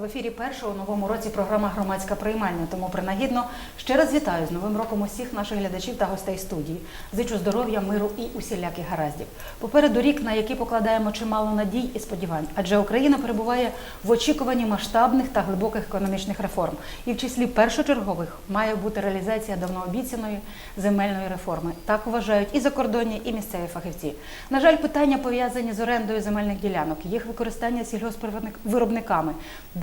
В ефірі першого у новому році програма Громадська приймальня. Тому принагідно ще раз вітаю з новим роком усіх наших глядачів та гостей студії. Зичу здоров'я, миру і усіляких гараздів. Попереду рік, на який покладаємо чимало надій і сподівань, адже Україна перебуває в очікуванні масштабних та глибоких економічних реформ. І в числі першочергових має бути реалізація давнообіцяної земельної реформи. Так вважають і закордонні, і місцеві фахівці. На жаль, питання пов'язані з орендою земельних ділянок, їх використання сільгоспвиробниками,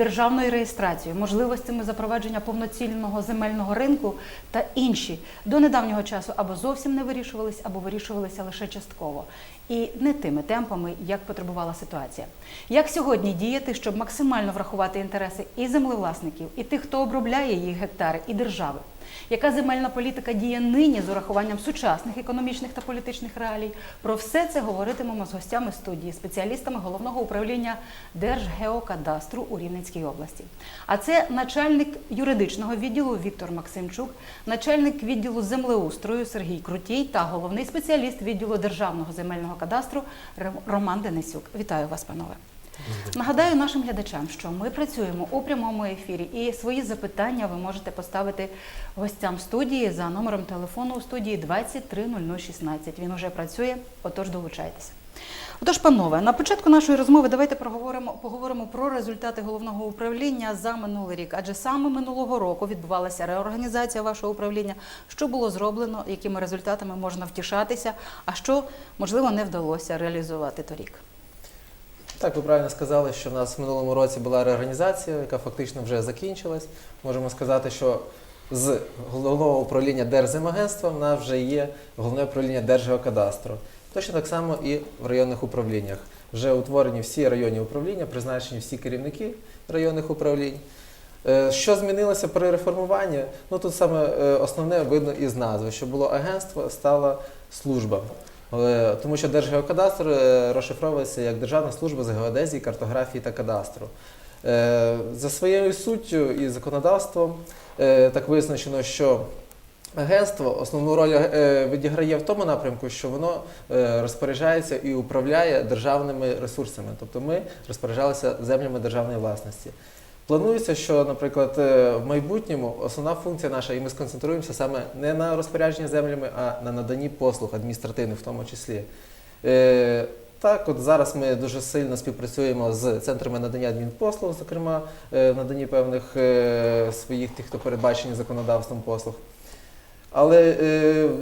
державною реєстрацією, можливостями запровадження повноцінного земельного ринку та інші до недавнього часу або зовсім не вирішувались, або вирішувалися лише частково. І не тими темпами, як потребувала ситуація. Як сьогодні діяти, щоб максимально врахувати інтереси і землевласників, і тих, хто обробляє їх гектари, і держави? Яка земельна політика діє нині з урахуванням сучасних економічних та політичних реалій? Про все це говоритимемо з гостями студії, спеціалістами головного управління Держгеокадастру у Рівненській області. А це начальник юридичного відділу Віктор Максимчук, начальник відділу землеустрою Сергій Крутій та головний спеціаліст відділу державного земельного кадастру Роман Денисюк. Вітаю вас, панове. Нагадаю нашим глядачам, що ми працюємо у прямому ефірі, і свої запитання ви можете поставити гостям студії за номером телефону у студії 230016. Він уже працює, отож долучайтеся. Отож, панове, на початку нашої розмови давайте проговоримо, поговоримо про результати головного управління за минулий рік. Адже саме минулого року відбувалася реорганізація вашого управління. Що було зроблено, якими результатами можна втішатися, а що можливо не вдалося реалізувати торік. Так, ви правильно сказали, що в нас в минулому році була реорганізація, яка фактично вже закінчилась. Можемо сказати, що з головного управління Держземагентства в нас вже є головне управління Держгеокадастру. Точно так само і в районних управліннях. Вже утворені всі районні управління, призначені всі керівники районних управлінь. Е, Що змінилося при реформуванні? Ну тут саме е, основне видно із назви, що було агентство, стала служба. Тому що Держгеокадастр е, розшифровується як Державна служба з геодезії, картографії та кадастру. Е, За своєю суттю і законодавством е, так визначено, що агентство основну роль відіграє в тому напрямку, що воно розпоряджається і управляє державними ресурсами. Тобто ми розпоряджалися землями державної власності. Планується, що, наприклад, е, в майбутньому основна функція наша, і ми сконцентруємося саме не на розпорядженні землями, а на наданні послуг адміністративних в тому числі. Е, Так, от зараз ми дуже сильно співпрацюємо з центрами надання адмінпослуг, зокрема, е, в наданні певних своїх тих, хто передбачені законодавством послуг. Але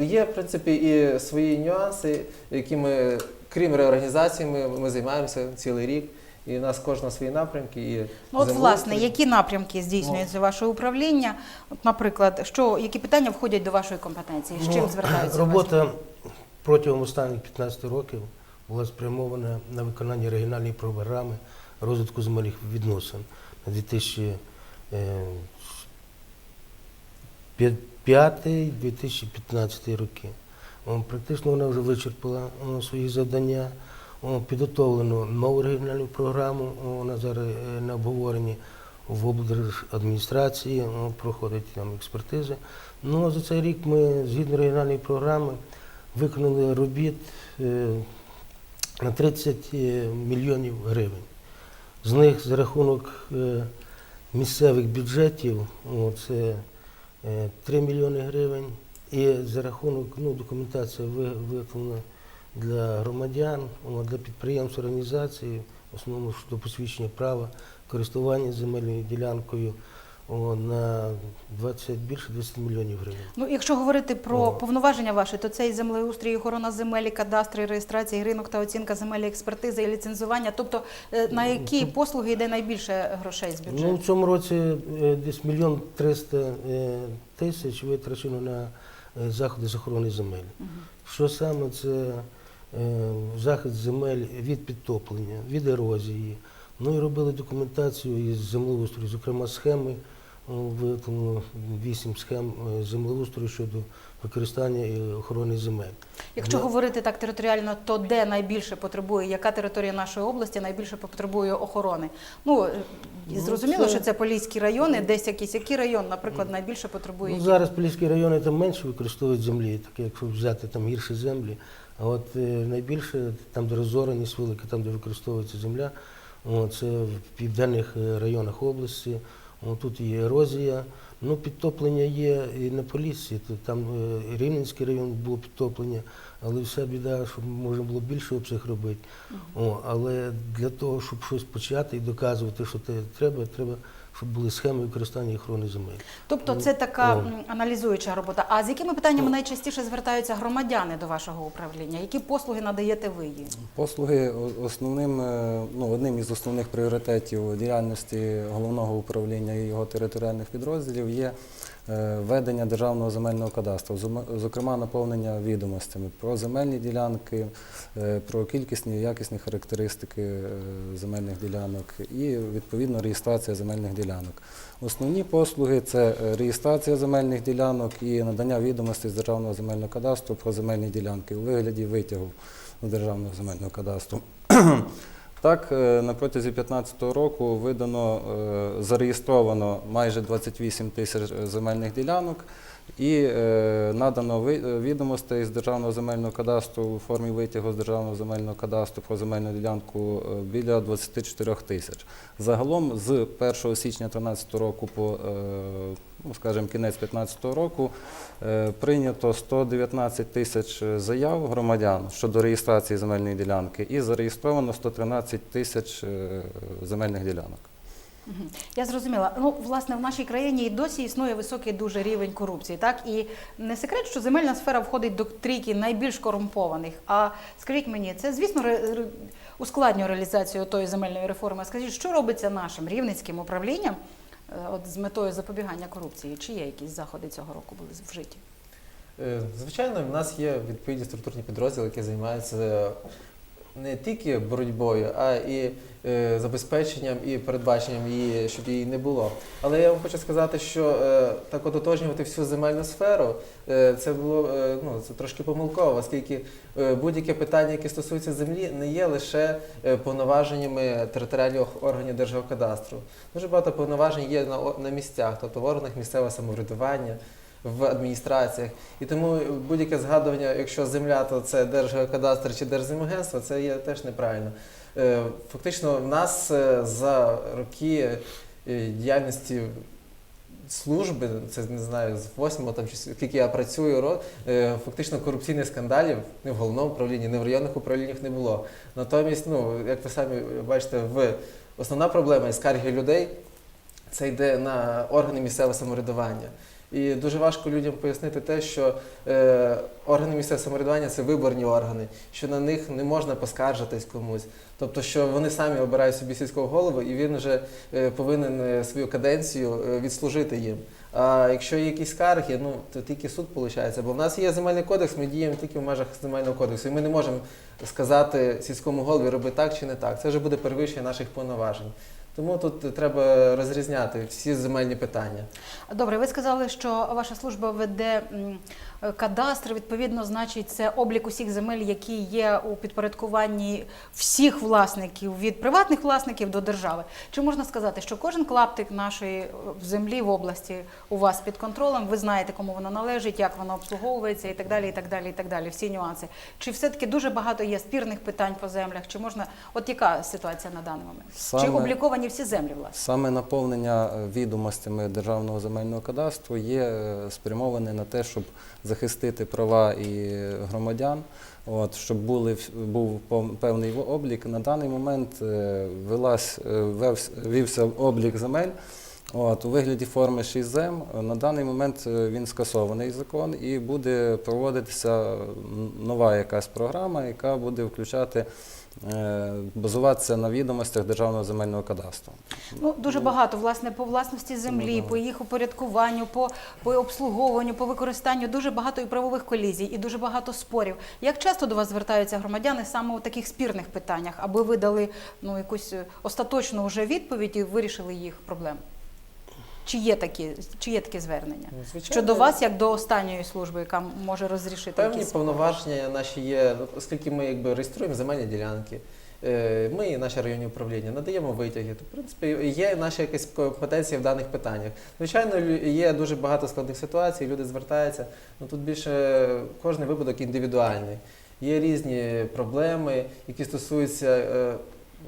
є, в принципі, і свої нюанси, які ми, крім реорганізації, ми, ми займаємося цілий рік. І в нас кожна свої напрямки. І Ну, от, власне, які напрямки здійснюється ваше управління? От, наприклад, що, які питання входять до вашої компетенції? З чим Ну, звертаються? Робота протягом останніх 15 років була спрямована на виконання регіональної програми розвитку земельних відносин на 2005-2015 роки. О, Практично вона вже вичерпала свої завдання. О, Підготовлено нову регіональну програму. Вона зараз е, на обговоренні в облдержадміністрації, проходить там експертизи. Ну, а за цей рік ми, згідно регіональної програми, виконали робіт е, на 30 е, мільйонів гривень. З них за рахунок місцевих бюджетів це е, 3 мільйони гривень. І за рахунок ну, документація виконана для громадян, для підприємств, організацій, в основному щодо посвідчення права користування земельною ділянкою на 20, більше 20 мільйонів гривень. Ну, якщо говорити про О. повноваження ваші, то це і землеустрій, охорона земель, кадастри, і ринок та оцінка земель, експертиза, і ліцензування. Тобто, е, на які послуги йде найбільше грошей з Ну, в цьому році е, десь мільйон триста е, тисяч витрачено на заходи з охорони земель. Що саме це захист земель від підтоплення, від ерозії. Ну і робили документацію із землеустрою, зокрема схеми. о, Виготовлено вісім схем е, землеустрою щодо використання і охорони земель. Якщо Ну, говорити так територіально, то де найбільше потребує, яка територія нашої області найбільше потребує охорони? Ну, е, Ну, зрозуміло, це- що це поліські райони, десь якийсь який район, наприклад, найбільше потребує. Ну, зараз поліські райони там менше використовують землі, так якщо взяти там гірші землі. А от е, найбільше там, де розореність велика, там, де використовується земля, Це в південних е, районах області. Тут є ерозія. Ну, підтоплення є і на Поліссі. Там е, Рівненський район було підтоплення, але вся біда, що можна було більше обсяг робити. О, але для того, щоб щось почати і доказувати, що це треба, треба, щоб були схеми використання і охорони земель. Тобто це така О. аналізуюча робота. А з якими питаннями найчастіше звертаються громадяни до вашого управління? Які послуги надаєте ви їм? Послуги основним, е, ну, одним із основних пріоритетів діяльності головного управління і його територіальних підрозділів є ведення державного земельного кадастру, зокрема наповнення відомостями про земельні ділянки, е, про кількісні і якісні характеристики е, земельних ділянок і відповідно реєстрація земельних ділянок. Основні послуги це е, реєстрація земельних ділянок і надання відомостей з державного земельного кадастру про земельні ділянки у вигляді витягу державного земельного кадастру. Так, е, на протязі 2015 року видано, е, зареєстровано майже 28 тисяч е, земельних ділянок і е, надано відомостей з Державного земельного кадастру у формі витягу з Державного земельного кадастру про земельну ділянку е, біля 24 тисяч. Загалом з 1 січня 2013 року по е, ну, скажімо, кінець 2015 року прийнято 119 тисяч заяв громадян щодо реєстрації земельної ділянки і зареєстровано 113 тисяч земельних ділянок. Я зрозуміла. Ну, власне, в нашій країні і досі існує високий дуже рівень корупції. Так і не секрет, що земельна сфера входить до трійки найбільш корумпованих. А скажіть мені, це звісно ре- ускладнює реалізацію тої земельної реформи. Скажіть, що робиться нашим рівненським управлінням е, от з метою запобігання корупції? Чи є якісь заходи цього року були вжиті? Е, Звичайно, в нас є відповідні структурні підрозділи, які займаються не тільки боротьбою, а і е, забезпеченням і передбаченням її, щоб її не було. Але я вам хочу сказати, що е, так от отожнювати всю земельну сферу, е, це було е, ну, це трошки помилково, оскільки е, будь-яке питання, яке стосується землі, не є лише е, повноваженнями територіальних органів Держгеокадастру. Дуже багато повноважень є на, на місцях, тобто в органах місцевого самоврядування в адміністраціях. І тому будь-яке згадування, якщо земля, то це Держгеокадастр чи Держземагентство, це є теж неправильно. Е, Фактично, в нас е, за роки е, діяльності служби, це не знаю, з восьмого там чи скільки я працюю, фактично корупційних скандалів не в головному управлінні, не в районних управліннях не було. Натомість, ну як ви самі бачите, в основна проблема і скарги людей це йде на органи місцевого самоврядування. І дуже важко людям пояснити те, що е, органи місцевого самоврядування це виборні органи, що на них не можна поскаржитись комусь. Тобто, що вони самі обирають собі сільського голову, і він вже е, повинен е, свою каденцію е, відслужити їм. А якщо є якісь скарги, ну то тільки суд виходить. Бо в нас є земельний кодекс, ми діємо тільки в межах земельного кодексу, і ми не можемо сказати сільському голові роби так чи не так. Це вже буде перевищення наших повноважень. Тому тут треба розрізняти всі земельні питання. Добре, ви сказали, що ваша служба веде кадастр. Відповідно, значить, це облік усіх земель, які є у підпорядкуванні всіх власників від приватних власників до держави. Чи можна сказати, що кожен клаптик нашої е, землі в області у вас під контролем? Ви знаєте, кому воно належить, як воно обслуговується, і так далі, і так далі, і так далі. Всі нюанси. Чи все таки дуже багато є спірних питань по землях? Чи можна, от яка ситуація на даний момент? Чи обліковані всі землі власне? Саме наповнення е, відомостями Державного земельного кадастру є е, спрямоване на те, щоб захистити права і громадян, от, щоб були, був певний облік. На даний момент е, велась, е, вівся облік земель. От, у вигляді форми 6 зем. На даний момент е, він скасований закон і буде проводитися нова якась програма, яка буде включати, е, базуватися на відомостях Державного земельного кадастру. Ну дуже багато власне по власності землі, по їх упорядкуванню, по, по обслуговуванню, по використанню дуже багато і правових колізій, і дуже багато спорів. Як часто до вас звертаються громадяни саме у таких спірних питаннях, аби ви дали ну якусь е, остаточну вже відповідь і вирішили їх проблеми? Чи є такі, чи є такі звернення? Ну, звичайно, Щодо вас, як до останньої служби, яка може розрішити Певні якісь повноваження наші є, оскільки ми якби реєструємо земельні ділянки. е, Ми і наше районне управління надаємо витяги. То, в принципі, є наша якась компетенція в даних питаннях. Звичайно, є дуже багато складних ситуацій, люди звертаються. Ну тут більше кожен випадок індивідуальний. Є різні проблеми, які стосуються е,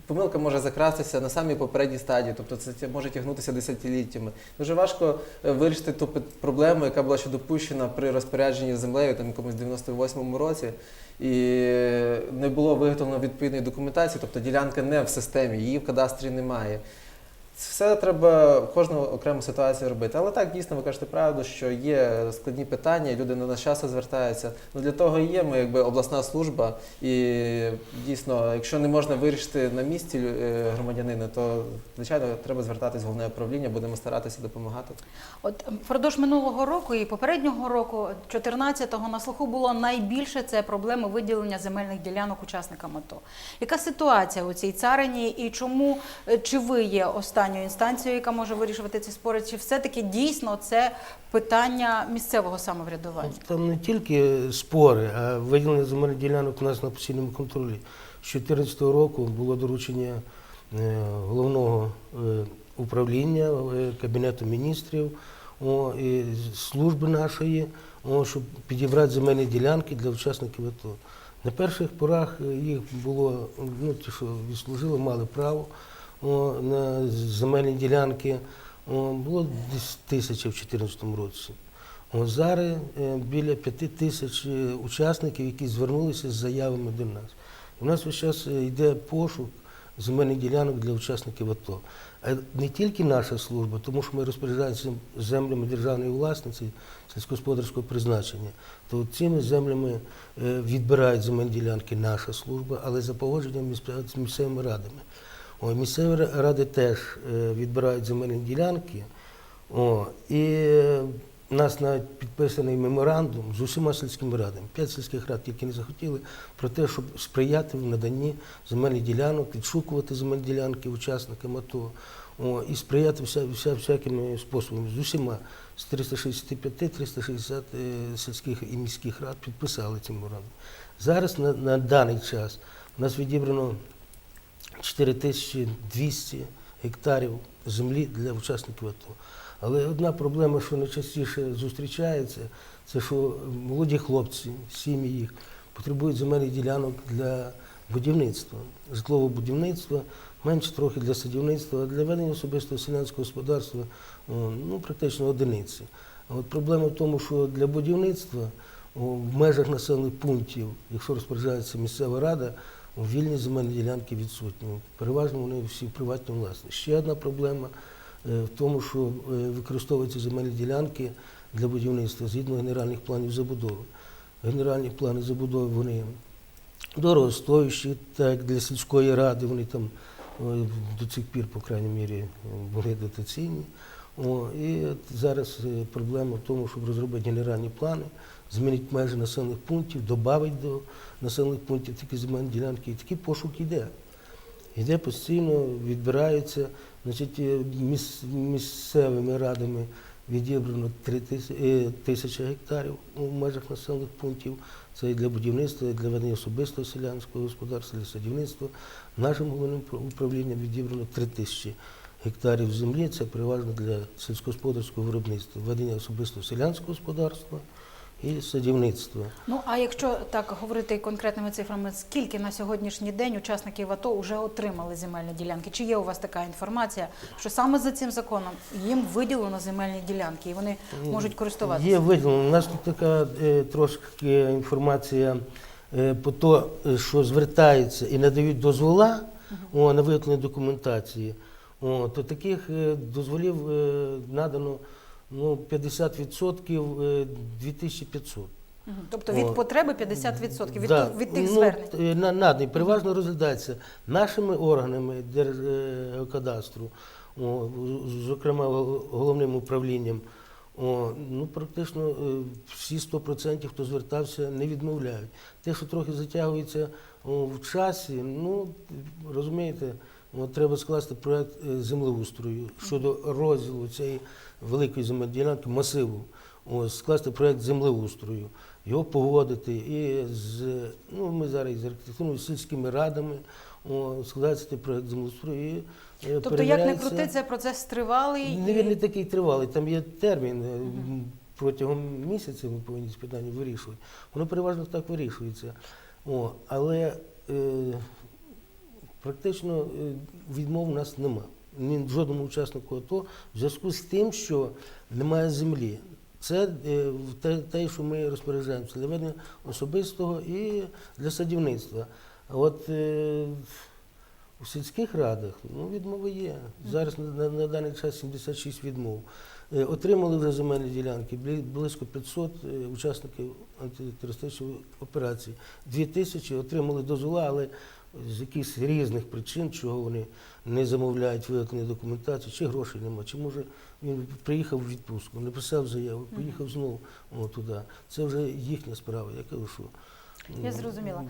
помилка може закрастися на самій попередній стадії, тобто це може тягнутися десятиліттями. Дуже важко е, вирішити ту проблему, яка була ще допущена при розпорядженні землею там якомусь 98-му році. І не було виготовлено відповідної документації, тобто ділянка не в системі, її в кадастрі немає. Все треба кожну окрему ситуацію робити. Але так, дійсно, ви кажете правду, що є складні питання, люди на нас звертаються. Ну для того і є ми якби обласна служба. І дійсно, якщо не можна вирішити на місці е, громадянина, то звичайно треба звертатись в головне управління, будемо старатися допомагати. От впродовж минулого року і попереднього року, 14-го, на слуху було найбільше це проблеми виділення земельних ділянок учасникам АТО. Яка ситуація у цій царині і чому е, чи ви є останньою інстанцією, яка може вирішувати ці спори, чи все-таки дійсно це питання місцевого самоврядування? Там не тільки спори, а виділення земельних ділянок у нас на постійному контролі. З 2014 року було доручення е, головного е, управління е, Кабінету міністрів о, і служби нашої, о, щоб підібрати земельні ділянки для учасників АТО. На перших порах їх було, ну, ті, що відслужили, мали право о, на земельні ділянки. О, було десь тисяча в 2014 році. О, зараз е, біля п'яти тисяч е, учасників, які звернулися з заявами до нас. У нас весь час е, йде пошук земельних ділянок для учасників АТО. А не тільки наша служба, тому що ми розпоряджаємося землями державної власниці сільськогосподарського призначення, то цими землями е, відбирають земельні ділянки наша служба, але за погодженням з місцевими радами. О, місцеві ради теж е, відбирають земельні ділянки. О, і е, у нас навіть підписаний меморандум з усіма сільськими радами. П'ять сільських рад тільки не захотіли про те, щоб сприяти в наданні земельних ділянок, відшукувати земельні ділянки учасникам АТО. О, і сприяти вся, вся, всякими способами. З усіма з 365-360 е, сільських і міських рад підписали ці меморандум. Зараз на, на даний час у нас відібрано 4200 гектарів землі для учасників АТО. Але одна проблема, що найчастіше зустрічається, це що молоді хлопці, сім'ї їх потребують земельних ділянок для будівництва, житлового будівництва, менше трохи для садівництва, а для ведення особистого селянського господарства ну, практично одиниці. А от проблема в тому, що для будівництва в межах населених пунктів, якщо розпоряджається місцева рада, вільні земельні ділянки відсутні. Переважно вони всі в приватній власності. Ще одна проблема е, в тому, що е, використовуються земельні ділянки для будівництва згідно генеральних планів забудови. Генеральні плани забудови вони дорогостоящі, так для сільської ради вони там е, до цих пір, по крайній мірі, були дотаційні. О, і зараз проблема в тому, щоб розробити генеральні плани, змінити межі населених пунктів, додати до населених пунктів такі земельні ділянки. І такий пошук йде. Йде постійно, відбирається. Значить, е, міс- місцевими радами відібрано 3 тисячі гектарів у межах населених пунктів. Це і для будівництва, і для ведення особистого селянського господарства, для садівництва. Нашим головним управлінням відібрано 3 тисячі гектарів землі. Це переважно для сільськогосподарського виробництва, ведення особистого селянського господарства і садівництва. Ну а якщо так говорити конкретними цифрами, скільки на сьогоднішній день учасників АТО вже отримали земельні ділянки? Чи є у вас така інформація, що саме за цим законом їм виділено земельні ділянки і вони можуть користуватися? Є виділено. У нас тут така е, трошки інформація е, по то, е, що звертаються і надають дозвола о, на виготовлення документації. О, то таких дозволів надано ну, 50% е, 2500. Мгм. Тобто від потреби 50% від, Да. від тих ну, звернень. е, на- Надані переважно розглядається нашими органами Держкадастру, о, зокрема головним управлінням. О, ну, практично е, всі 100%, хто звертався, не відмовляють. Те, що трохи затягується о, в часі, ну, розумієте, от, треба скласти проєкт е, землеустрою щодо розділу цієї великої земельної ділянки, масиву. Ось, скласти проєкт землеустрою, його погодити і з ну ми зараз із архітектурними сільськими радами о, цей проєкт землеустрою. І, е, Тобто, як не крути, це процес тривалий. Не, він не такий тривалий, там є термін. м, Протягом місяця ми повинні ці питання вирішувати. Воно переважно так вирішується. О, але е, практично е, відмов у нас нема. Ні жодному учаснику АТО в зв'язку з тим, що немає землі. Це е, те, що ми розпоряджаємося для ведення особистого і для садівництва. А от е, у сільських радах ну, відмови є. Зараз на, на, даний час 76 відмов. Е, Отримали вже земельні ділянки близько 500 е, учасників антитерористичної операції. 2 тисячі отримали дозвола, але з якихось різних причин, чого вони не замовляють виготовлення документації, чи грошей нема, чи може він приїхав в відпустку, написав заяву, поїхав знову о, туди. Це вже їхня справа. Я кажу, що Я зрозуміла.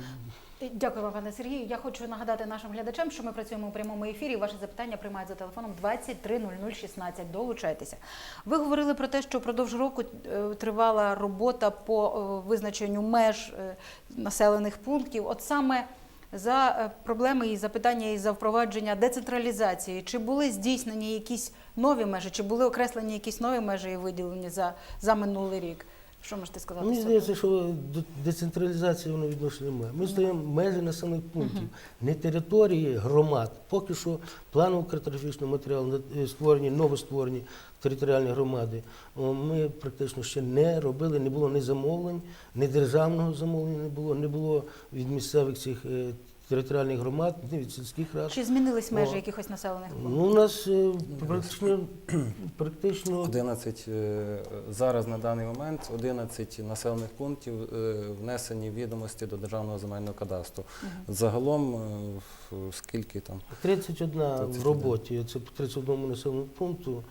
Е, Дякую вам, пане Сергію. Я хочу нагадати нашим глядачам, що ми працюємо у прямому ефірі. Ваші запитання приймають за телефоном 230016. Долучайтеся. Ви говорили про те, що впродовж року е, тривала робота по е, визначенню меж е, населених пунктів. От саме за е, проблеми і запитання і за впровадження децентралізації. Чи були здійснені якісь нові межі, чи були окреслені якісь нові межі і виділені за, за минулий рік? Що можете сказати? Мені здається, що до децентралізації воно відношення немає. Ми стаємо межі населених пунктів, не території громад. Поки що планово картографічного матеріалу е, створені, новостворені територіальні громади. Ми практично ще не робили, не було ні замовлень, ні державного замовлення не було, не було від місцевих цих е, територіальних громад, ні від сільських рад. Чи змінились межі О. якихось населених пунктів? Ну, у нас е, практично, практично 11, е, зараз на даний момент 11 населених пунктів е, внесені відомості до Державного земельного кадастру. Загалом е, в- скільки там? 31 в 31. роботі. Це по 31 населеному пункту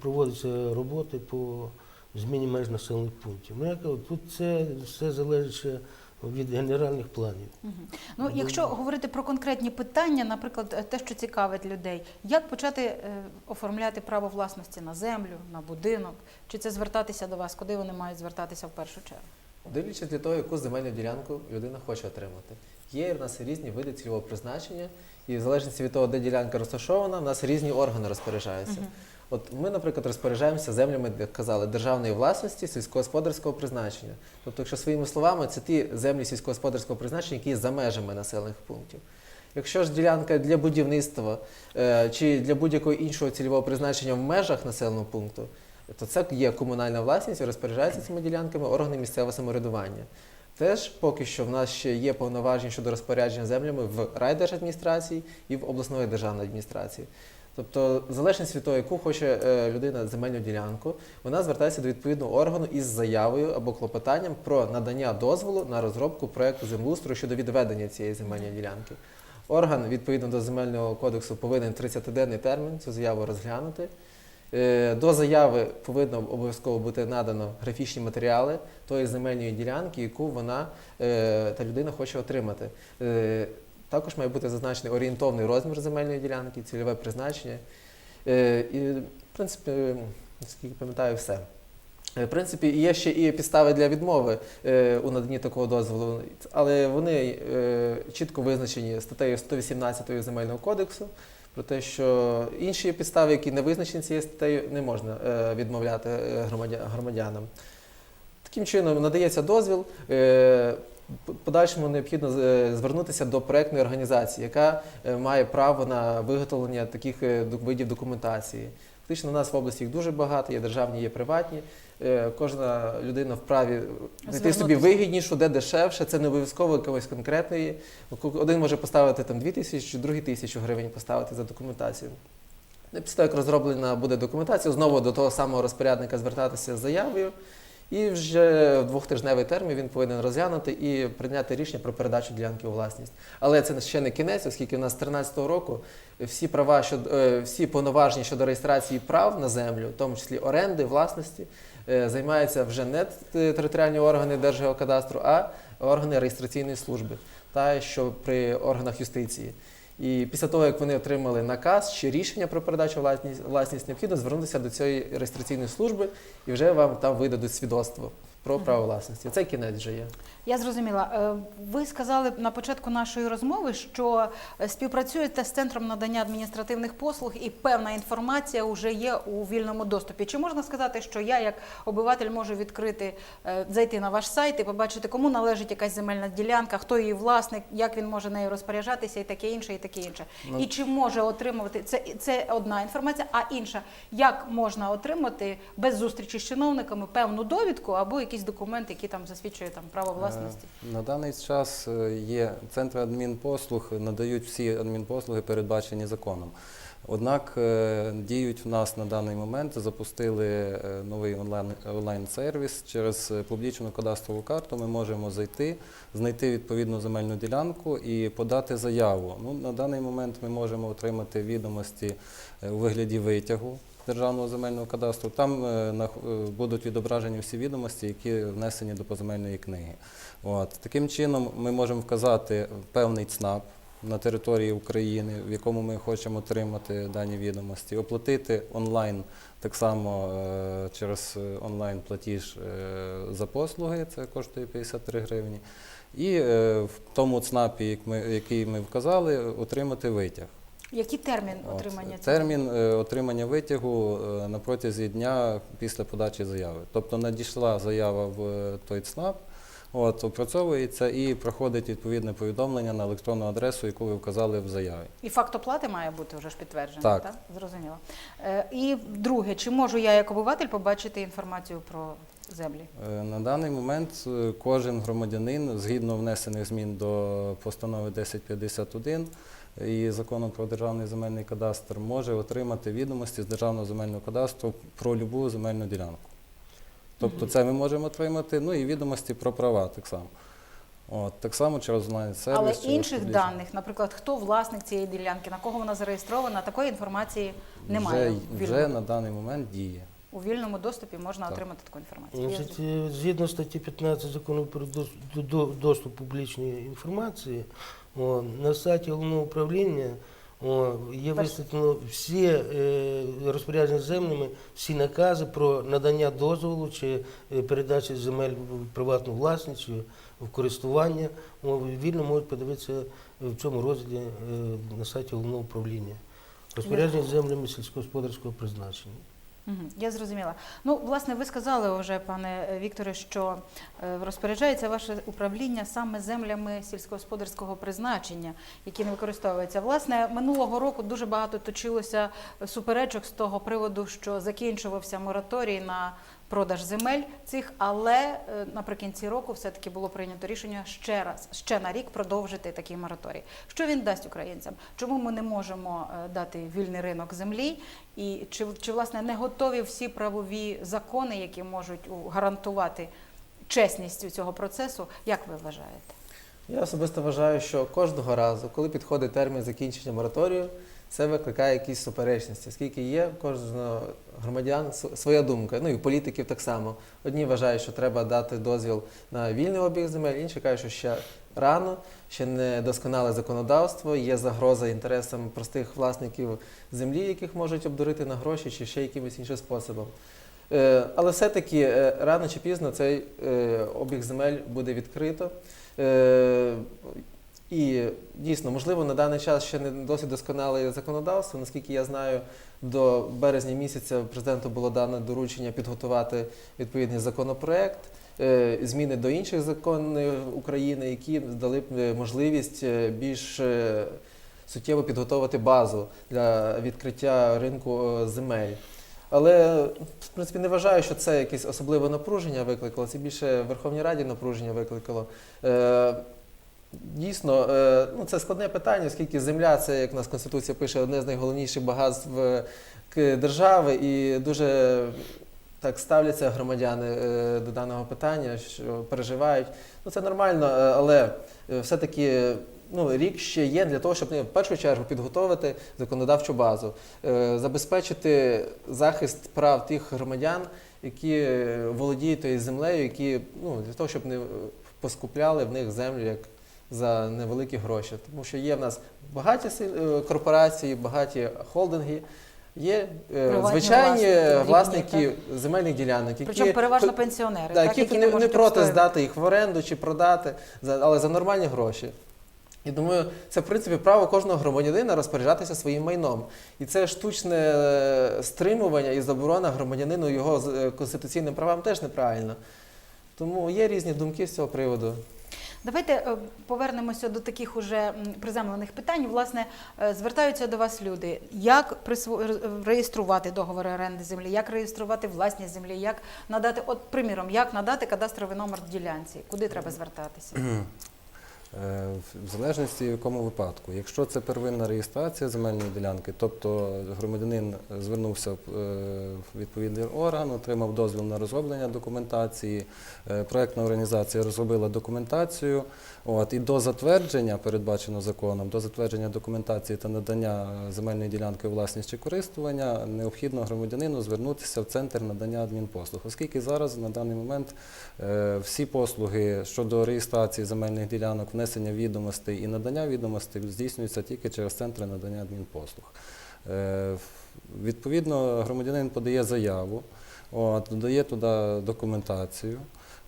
проводяться роботи по зміні меж населених пунктів. Ну, я кажу, тут це все залежить ще від генеральних планів. Мгм. Ну, якщо говорити про конкретні питання, наприклад, те, що цікавить людей, як почати е, оформляти право власності на землю, на будинок, чи це звертатися до вас, куди вони мають звертатися в першу чергу? Дивлячись для того, яку земельну ділянку людина хоче отримати. Є в нас різні види цільового призначення, і в залежності від того, де ділянка розташована, в нас різні органи розпоряджаються. От ми, наприклад, розпоряджаємося землями, як казали, державної власності сільськогосподарського призначення. Тобто, якщо своїми словами, це ті землі сільськогосподарського призначення, які є за межами населених пунктів. Якщо ж ділянка для будівництва е, чи для будь-якого іншого цільового призначення в межах населеного пункту, то це є комунальна власність і розпоряджаються цими ділянками органи місцевого самоврядування. Теж поки що в нас ще є повноваження щодо розпорядження землями в райдержадміністрації і в обласної державної адміністрації. Тобто, в залежності від того, яку хоче е, людина земельну ділянку, вона звертається до відповідного органу із заявою або клопотанням про надання дозволу на розробку проекту землеустрою щодо відведення цієї земельної ділянки. Орган, відповідно до земельного кодексу, повинен 30-денний термін цю заяву розглянути. Е, До заяви повинно обов'язково бути надано графічні матеріали тої земельної ділянки, яку вона е, та людина хоче отримати. Також має бути зазначений орієнтовний розмір земельної ділянки, цільове призначення. Е, І, в принципі, наскільки пам'ятаю, все. Е, В принципі, є ще і підстави для відмови е, у наданні такого дозволу, але вони чітко визначені статтею 118 Земельного кодексу про те, що інші підстави, які не визначені цією статтею, не можна відмовляти громадянам. Таким чином надається дозвіл. Подальшому необхідно е, звернутися до проектної організації, яка е, має право на виготовлення таких е, видів документації. Фактично у нас в області їх дуже багато, є державні, є приватні. Кожна людина вправі знайти собі вигіднішу, де дешевше. Це не обов'язково якоїсь конкретної. Один може поставити там 2 тисячі, другий тисячу гривень поставити за документацію. Після того, як розроблена буде документація, знову до того самого розпорядника звертатися з заявою. І вже в двохтижневий термін він повинен розглянути і прийняти рішення про передачу ділянки у власність. Але це ще не кінець, оскільки в нас з 2013 року всі права щодо е, всі повноваження щодо реєстрації прав на землю, в тому числі оренди, власності, е, займаються вже не територіальні органи Держгеокадастру, а органи реєстраційної служби, та що при органах юстиції. І після того, як вони отримали наказ чи рішення про передачу власність, власність необхідно звернутися до цієї реєстраційної служби і вже вам там видадуть свідоцтво про право власності. Це кінець вже є. Я зрозуміла. Е, Ви сказали на початку нашої розмови, що е, співпрацюєте з центром надання адміністративних послуг, і певна інформація вже є у вільному доступі. Чи можна сказати, що я, як обиватель, можу відкрити, е, зайти на ваш сайт і побачити, кому належить якась земельна ділянка, хто її власник, як він може нею розпоряджатися, і таке інше, і таке інше. Ну, І чи може отримувати це, це одна інформація, а інша, як можна отримати без зустрічі з чиновниками певну довідку або якийсь документ, який там засвідчує там право власності? Е, На даний час е, є центри адмінпослуг, надають всі адмінпослуги, передбачені законом. Однак е, діють в нас на даний момент, запустили новий онлайн, онлайн-сервіс через публічну кадастрову карту. Ми можемо зайти, знайти відповідну земельну ділянку і подати заяву. Ну, на даний момент ми можемо отримати відомості у вигляді витягу. Державного земельного кадастру там е, е, будуть відображені всі відомості, які внесені до поземельної книги. От. Таким чином ми можемо вказати певний ЦНАП на території України, в якому ми хочемо отримати дані відомості, оплатити онлайн так само е, через онлайн платіж е, за послуги, це коштує 53 гривні. І в тому ЦНАПі, який ми вказали, отримати витяг. Який термін отримання цього? Термін е, отримання витягу е, на протязі дня після подачі заяви. Тобто надійшла заява в е, той ЦНАП, от, опрацьовується і проходить відповідне повідомлення на електронну адресу, яку ви вказали в заяві. І факт оплати має бути вже ж підтверджений, Так. Зрозуміло. Е, і друге, чи можу я як обиватель побачити інформацію про землі? На даний момент кожен громадянин, згідно внесених змін до постанови 1051 і закону про державний земельний кадастр, може отримати відомості з державного земельного кадастру про любу земельну ділянку. Тобто це ми можемо отримати, ну і відомості про права так само. От, так само через онлайн-сервіс. Але через інших публічну. даних, наприклад, хто власник цієї ділянки, на кого вона зареєстрована, такої інформації немає. Вже, вже на даний момент діє. У вільному доступі можна Так. отримати таку інформацію. Е, згідно статті 15 закону про дос- до- до- доступ публічної інформації, о, на сайті головного управління о, є висвітлено всі е, розпорядження землями, всі накази про надання дозволу чи е, передачі земель в приватну власність чи в користування. О, вільно можуть подивитися в цьому розділі е, на сайті головного управління. Розпорядження землями сільськогосподарського призначення. Я зрозуміла. Ну, власне, ви сказали вже, пане Вікторе, що е, розпоряджається ваше управління саме землями сільськогосподарського призначення, які не використовуються. Власне, минулого року дуже багато точилося суперечок з того приводу, що закінчувався мораторій на продаж земель цих, але е, наприкінці року все-таки було прийнято рішення ще раз, ще на рік продовжити такий мораторій. Що він дасть українцям? Чому ми не можемо е, дати вільний ринок землі? І чи, чи власне не готові всі правові закони, які можуть у- гарантувати чесність цього процесу? Як ви вважаєте? Я особисто вважаю, що кожного разу, коли підходить термін закінчення мораторію, це викликає якісь суперечності, оскільки є в кожного громадян своя думка, ну і політиків так само. Одні вважають, що треба дати дозвіл на вільний обіг земель, інші кажуть, що ще рано, ще не досконале законодавство, є загроза інтересам простих власників землі, яких можуть обдурити на гроші чи ще якимось іншим способом. Е, Але все-таки е, рано чи пізно цей е, обіг земель буде відкрито. І дійсно, можливо, на даний час ще не досить досконале законодавство. Наскільки я знаю, до березня місяця президенту було дано доручення підготувати відповідний законопроект, зміни до інших законів України, які дали б е, можливість е, більш е, суттєво підготувати базу для відкриття ринку е, земель. Але в принципі не вважаю, що це якесь особливе напруження викликало. Це більше в Верховній Раді напруження викликало. Е, Дійсно, е, ну це складне питання, оскільки земля це, як нас Конституція пише, одне з найголовніших багатств е, держави, і дуже так ставляться громадяни е, до даного питання, що переживають. Ну це нормально, е, але е, все-таки ну, рік ще є для того, щоб ну, в першу чергу підготовити законодавчу базу, забезпечити захист прав тих громадян, які володіють тою землею, які ну, для того, щоб не поскупляли в них землю як за невеликі гроші. Тому що є в нас багаті корпорації, багаті холдинги, Є е, Приватні звичайні власники, власники, земельних ділянок, які Причому переважно пенсіонери, Да, так, які, які не, не проти здати їх в оренду чи продати, але за нормальні гроші. І думаю, це в принципі право кожного громадянина розпоряджатися своїм майном. І це штучне е, стримування і заборона громадянину його е, конституційним правам теж неправильно. Тому є різні думки з цього приводу. Давайте е, повернемося до таких уже приземлених питань. Власне, е, звертаються до вас люди. Як реєструвати договори оренди землі, як реєструвати власність землі, як надати, от приміром, як надати кадастровий номер ділянці, куди треба звертатися? Е, В залежності в якому випадку. Якщо це первинна реєстрація земельної ділянки, тобто громадянин звернувся в е, відповідний орган, отримав дозвіл на розроблення документації, е, проектна організація розробила документацію, от, і до затвердження, передбачено законом, до затвердження документації та надання земельної ділянки власність чи користування, необхідно громадянину звернутися в центр надання адмінпослуг, оскільки зараз на даний момент Всі послуги щодо реєстрації земельних ділянок, внесення відомостей і надання відомостей здійснюються тільки через центри надання адмінпослуг. Е, Відповідно, громадянин подає заяву, от, додає туди документацію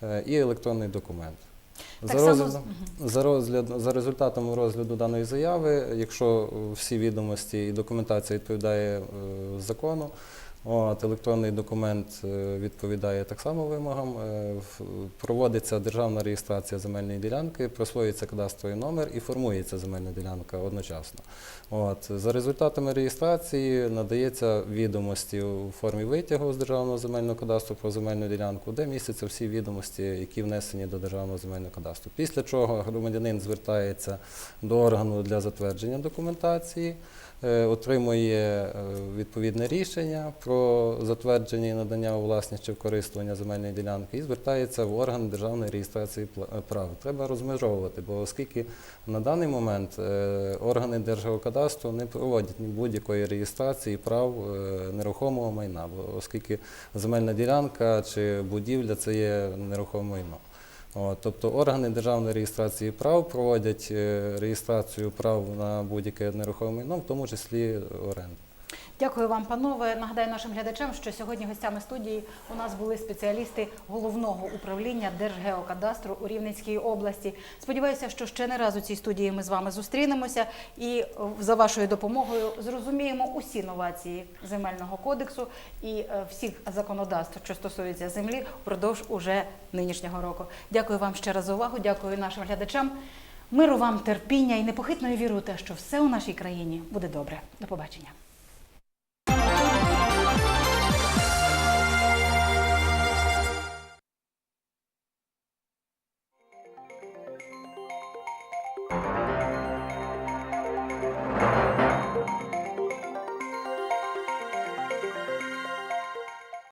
е, і електронний документ. Так За, само за, розгляд, за результатами розгляду даної заяви, якщо всі відомості і документація відповідає е, закону, от, електронний документ е, відповідає так само вимогам, е, проводиться державна реєстрація земельної ділянки, присвоюється кадастровий номер і формується земельна ділянка одночасно. От, за результатами реєстрації надається відомості у формі витягу з державного земельного кадастру про земельну ділянку, де містяться всі відомості, які внесені до державного земельного кадастру. Після чого громадянин звертається до органу для затвердження документації, отримує е, відповідне рішення про затвердження і надання у власність чи в користування земельної ділянки і звертається в орган державної реєстрації е, прав. Треба розмежовувати, бо оскільки на даний момент е, органи Держгеокадастру не проводять ні будь-якої реєстрації прав е, нерухомого майна, бо оскільки земельна ділянка чи будівля це є нерухоме майно. Тобто органи державної реєстрації прав проводять е, реєстрацію прав на будь-яке нерухоме майно, в тому числі оренду. Дякую вам, панове. Нагадаю нашим глядачам, що сьогодні гостями студії у нас були спеціалісти головного управління Держгеокадастру у Рівненській області. Сподіваюся, що ще не раз у цій студії ми з вами зустрінемося і е, за вашою допомогою зрозуміємо усі новації земельного кодексу і е, всіх законодавств, що стосуються землі, впродовж уже нинішнього року. Дякую вам ще раз за увагу. Дякую нашим глядачам. Миру вам терпіння і непохитної віри у те, що все у нашій країні буде добре. До побачення.